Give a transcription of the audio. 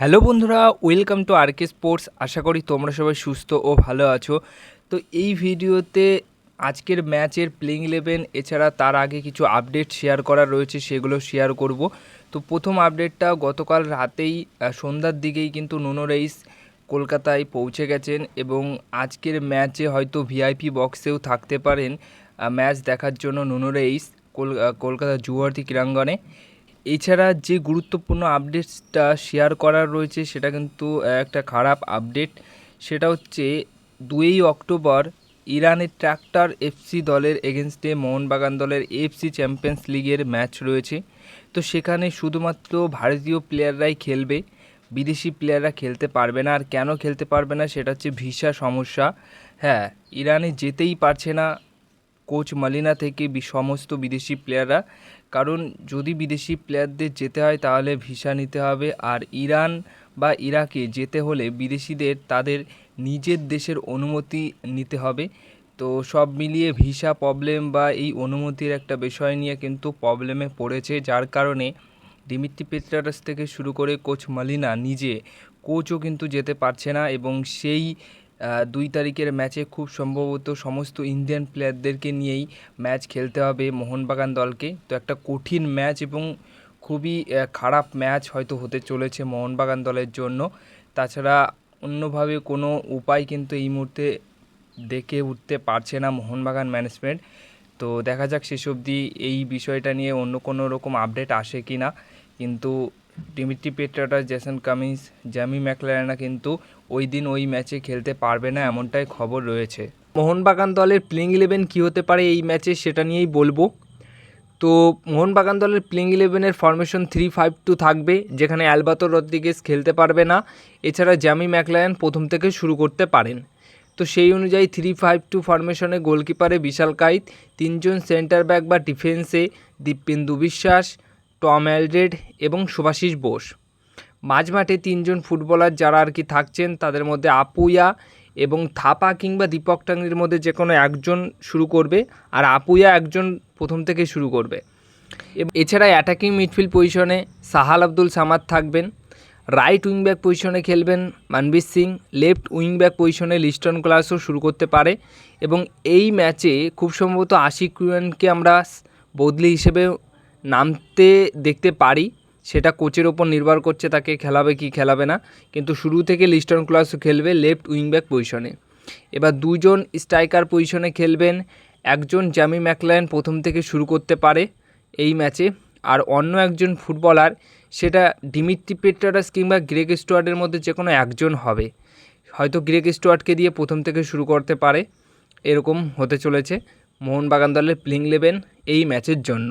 Hello বন্ধুরা, welcome to R K sports. আশা করি তোমরা সবাই সুস্থ ও ভালো আছো। তো এই ভিডিওতে আজকের ম্যাচের প্লেইং ইলেভেন এছাড়া তার আগে কিছু আপডেট শেয়ার করার রয়েছে, সেগুলো শেয়ার করব। তো প্রথম আপডেটটা গতকাল রাতেই সন্ধ্যার দিকেই কিন্তু নুনো রেইস কলকাতায় পৌঁছে গেছেন এবং আজকের ম্যাচে হয়তো ভিআইপি বক্সেও থাকতে পারেন ম্যাচ দেখার জন্য নুনো রেইস কলকাতা যুবভারতী ক্রীড়াঙ্গনে। এছাড়া যে গুরুত্বপূর্ণ আপডেটসটা শেয়ার করার রয়েছে, সেটা কিন্তু একটা খারাপ আপডেট সেটা হচ্ছে, দুই অক্টোবর ইরানের ট্র্যাক্টর এফসি দলের এগেনস্টে মোহনবাগান দলের এফসি চ্যাম্পিয়ন্স লিগের ম্যাচ রয়েছে। তো সেখানে শুধুমাত্র ভারতীয় প্লেয়াররাই খেলবে, বিদেশি প্লেয়াররা খেলতে পারবে না। আর কেন খেলতে পারবে না, সেটা হচ্ছে ভিসা সমস্যা। হ্যাঁ ইরানে যেতেই পারছে না কোচ মালিনা থেকে সমস্ত বিদেশি প্লেয়াররা কারণ যদি বিদেশি প্লেয়ারদের যেতে হয়, তাহলে ভিসা নিতে হবে। আর ইরান বা ইরাকে যেতে হলে বিদেশিদের তাদের নিজের দেশের অনুমতি নিতে হবে। তো সব মিলিয়ে ভিসা প্রবলেম বা এই অনুমতির একটা বিষয় নিয়ে কিন্তু প্রবলেমে পড়েছে। যার কারণে ডিমিট্রি পেট্রারাস থেকে শুরু করে কোচ মালিনা নিজে কোচও কিন্তু যেতে পারছে না এবং সেই দুই তারিখের ম্যাচে খুব সম্ভবত সমস্ত ইন্ডিয়ান প্লেয়ারদেরকে নিয়েই ম্যাচ খেলতে হবে মোহনবাগান দলকে। তো একটা কঠিন ম্যাচ এবং খুবই খারাপ ম্যাচ হয়তো হতে চলেছে মোহনবাগান দলের জন্য। তাছাড়া অন্যভাবে কোনো উপায় কিন্তু এই মুহূর্তে দেখে উঠতে পারছে না মোহনবাগান ম্যানেজমেন্ট তো দেখা যাক শেষ অবধি এই বিষয়টা নিয়ে অন্য কোনো রকম আপডেট আসে কি না কিন্তু Dimitri Petratos Jason Cummings Jamie Maclaren কিন্তু ওই দিন ওই ম্যাচে খেলতে পারবে না এমনটাই খবর রয়েছে। মোহনবাগান দলের প্লেইং ইলেভেন কী হতে পারে এই ম্যাচে সেটা নিয়েই বলব। তো মোহনবাগান দলের প্লেইং ইলেভেনের ফরমেশন থ্রি ফাইভ টু থাকবে, যেখানে অ্যালবাতো রদ্রিগেস খেলতে পারবে না। এছাড়া জ্যামি ম্যাকলায়ন প্রথম থেকে শুরু করতে পারেন। তো সেই অনুযায়ী থ্রি ফাইভ টু ফরমেশনে গোলকিপারে বিশাল কাইত, তিনজন সেন্টার ব্যাক বা ডিফেন্সে দীপেন্দু বিশ্বাস, টম অ্যালড্রেড এবং সুভাশিস বোস। মাঝমাঠে তিনজন ফুটবলার যারা আর কি থাকছেন, তাদের মধ্যে আপুয়া এবং থাপা কিংবা দীপক টাঙ্গির মধ্যে যে কোনো একজন শুরু করবে আর আপুয়া একজন প্রথম থেকে শুরু করবে। এছাড়া অ্যাটাকিং মিডফিল্ড পজিশনে সাহাল আব্দুল সামাদ থাকবেন রাইট উইং ব্যাক পজিশনে খেলবেন Manvir Singh left wing back পজিশনে লিস্টন ক্লাসও শুরু করতে পারে এবং এই ম্যাচে খুব সম্ভবত আশিক কুয়ানকে আমরা বদলি হিসেবে নামতে দেখতে পারি। সেটা কোচের ওপর নির্ভর করছে তাকে খেলাবে কি খেলাবে না। কিন্তু শুরু থেকে লিস্টন ক্লাস খেলবে লেফট উইংব্যাক পজিশনে। এবার দুজন স্ট্রাইকার পজিশনে খেলবেন, একজন জ্যামি ম্যাকলায়ন প্রথম থেকে শুরু করতে পারে এই ম্যাচে, আর অন্য একজন ফুটবলার, সেটা ডিমিট্রি পেট্রারাস কিংবা গ্রেগ স্টুয়ার্টের মধ্যে যে কোনো একজন হবে। হয়তো গ্রেগ স্টুয়ার্টকে দিয়ে প্রথম থেকে শুরু করতে পারে, এরকম হতে চলেছে। মোহনবাগান দলের প্লেইং ইলেভেন এই ম্যাচের জন্য।